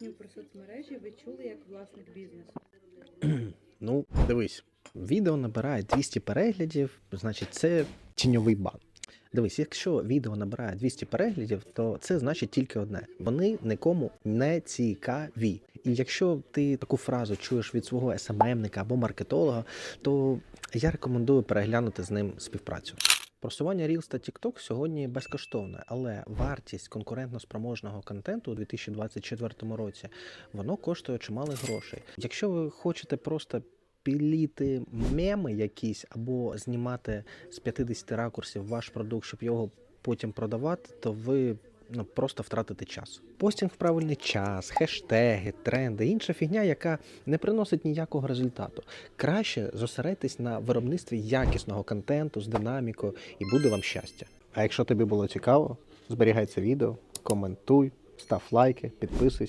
поверхню про соцмережі ви чули як власник бізнесу? Ну, дивись, відео набирає 200 переглядів, значить, це тіньовий бан. Дивись, якщо відео набирає 200 переглядів, то це значить тільки одне: вони нікому не цікаві. І якщо ти таку фразу чуєш від свого СММника або маркетолога, то я рекомендую переглянути з ним співпрацю. Просування Reels та TikTok сьогодні безкоштовне, але вартість конкурентно-спроможного контенту у 2024 році воно коштує чимало грошей. Якщо ви хочете просто піліти меми якісь або знімати з 50 ракурсів ваш продукт, щоб його потім продавати, то ви ну просто втратити час. Постінг в правильний час, хештеги, тренди, інша фігня, яка не приносить ніякого результату. Краще зосередьтесь на виробництві якісного контенту з динамікою, і буде вам щастя. А якщо тобі було цікаво, зберігай це відео, коментуй, став лайки, підписуйся.